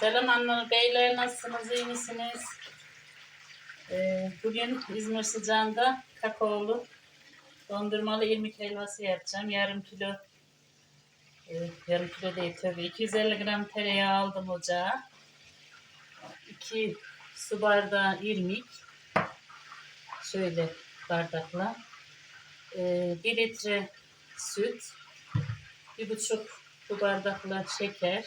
Selam anne, beyler nasılsınız, iyi misiniz? Ee, bugün İzmir sıcağında kakaolu dondurmalı irmik helvası yapacağım. Yarım kilo, e, yarım kilo değil tabii, 250 gram tereyağı aldım ocağa. 2 su bardağı irmik, şöyle bardakla. Ee, 1 litre süt, bir buçuk bu bardakla şeker,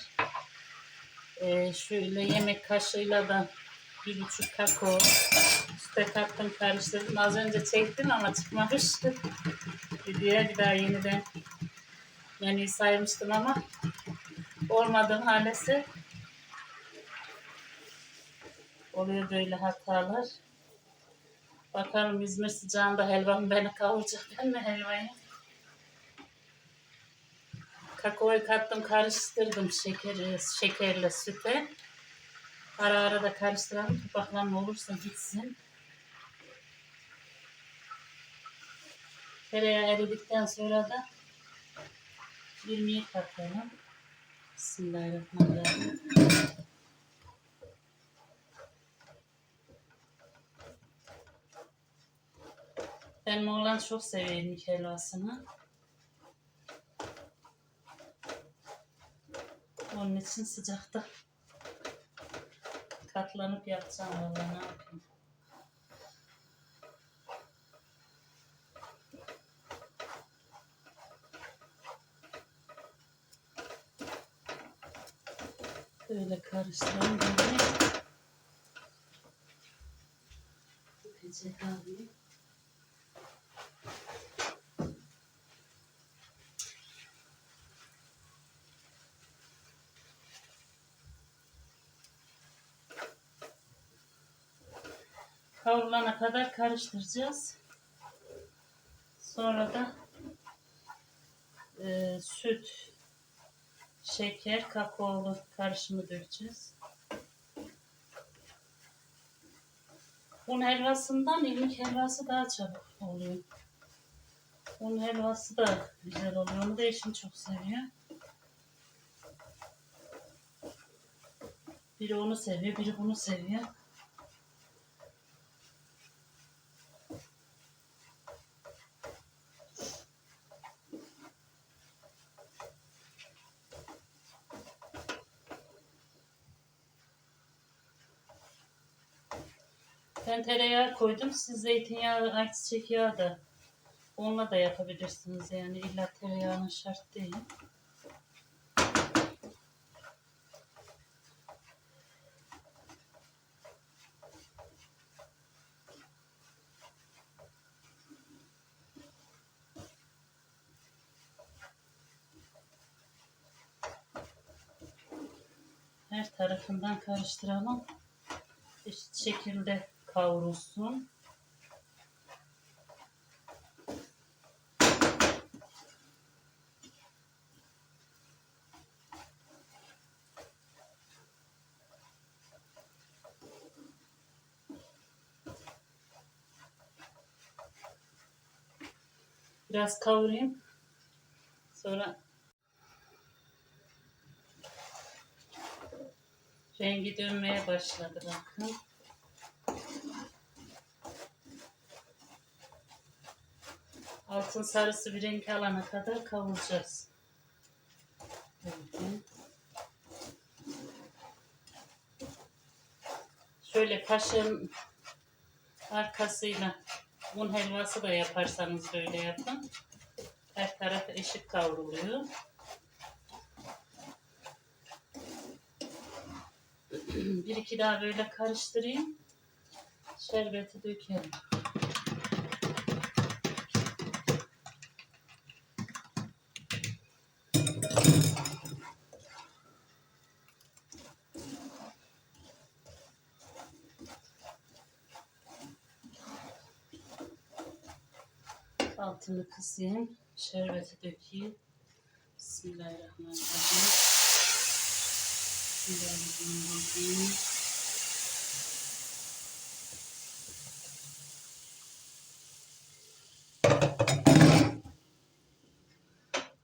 ee, şöyle yemek kaşığıyla da bir buçuk kakao üste kattım karıştırdım. Az önce çektim ama çıkmamıştı. Videoya bir daha yeniden menüyü saymıştım ama olmadı maalesef. Oluyor böyle hatalar. Bakalım İzmir sıcağında helvam beni kavuracak ben mi helvayı? Kakaoyu kattım karıştırdım şeker, şekerle süte. Ara ara da karıştıralım. Topaklanma olursa gitsin. Tereyağı eridikten sonra da irmiği katalım. Bismillahirrahmanirrahim. Benim oğlan çok seviyor helvasını. Onun için sıcakta katlanıp yapacağım vallahi ne yapayım. Böyle karıştıralım. Böyle. Peçete kavrulana kadar karıştıracağız. Sonra da e, süt, şeker, kakaolu karışımı dökeceğiz. Un helvasından irmik helvası daha çabuk oluyor. Un helvası da güzel oluyor. Onu da eşim çok seviyor. Biri onu seviyor, biri bunu seviyor. Ben tereyağı koydum. Siz zeytinyağı, ayçiçek yağı da onunla da yapabilirsiniz. Yani illa tereyağının şart değil. Her tarafından karıştıralım. Eşit şekilde kavrulsun. Biraz kavurayım. Sonra rengi dönmeye başladı bakın. Altın sarısı bir renk alana kadar kavuracağız. Şöyle kaşığın arkasıyla un helvası da yaparsanız böyle yapın. Her taraf eşit kavruluyor. bir iki daha böyle karıştırayım. Şerbeti dökelim. Altını kısayım. Şerbeti dökeyim. Bismillahirrahmanirrahim. Bismillahirrahmanirrahim.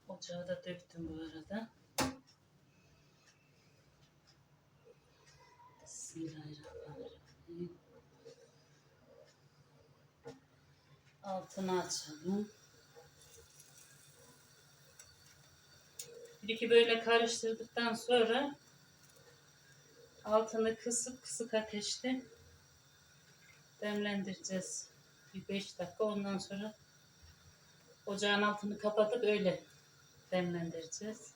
Ocağa da döktüm Altını açalım. Bir iki böyle karıştırdıktan sonra altını kısıp kısık ateşte demlendireceğiz. Bir 5 dakika ondan sonra ocağın altını kapatıp öyle demlendireceğiz.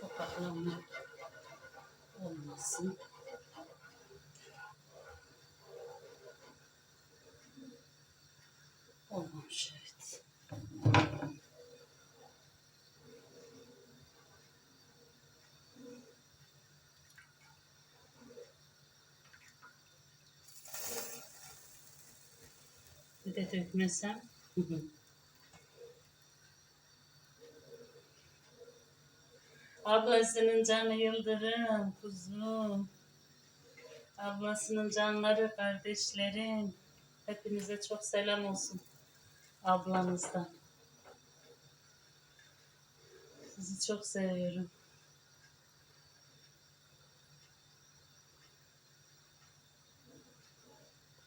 Topaklanma olmasın. Olmamış evet. Bir de dökmesem. Ablasının canı yıldırım kuzum. Ablasının canları kardeşlerim. Hepinize çok selam olsun ablanızdan. Sizi çok seviyorum.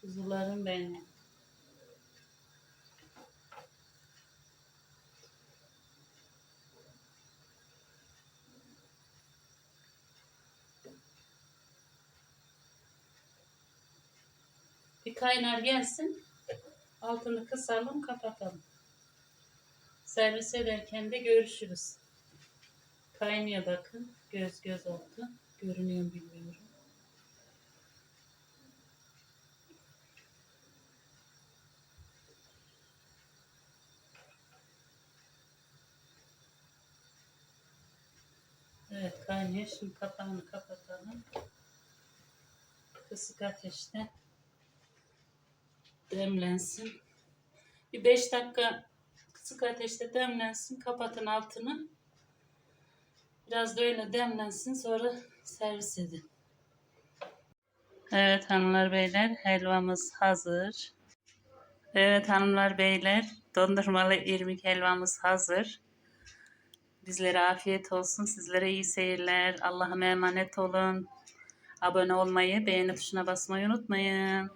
Kuzularım benim. Bir kaynar gelsin. Altını kısalım, kapatalım. Servis ederken de görüşürüz. Kaynıyor bakın. Göz göz oldu. Görünüyor bilmiyorum. Evet kaynıyor. Şimdi kapağını kapatalım. Kısık ateşte demlensin. Bir 5 dakika kısık ateşte demlensin. Kapatın altını. Biraz da öyle demlensin. Sonra servis edin. Evet hanımlar beyler helvamız hazır. Evet hanımlar beyler dondurmalı irmik helvamız hazır. Bizlere afiyet olsun. Sizlere iyi seyirler. Allah'a emanet olun. Abone olmayı, beğeni tuşuna basmayı unutmayın.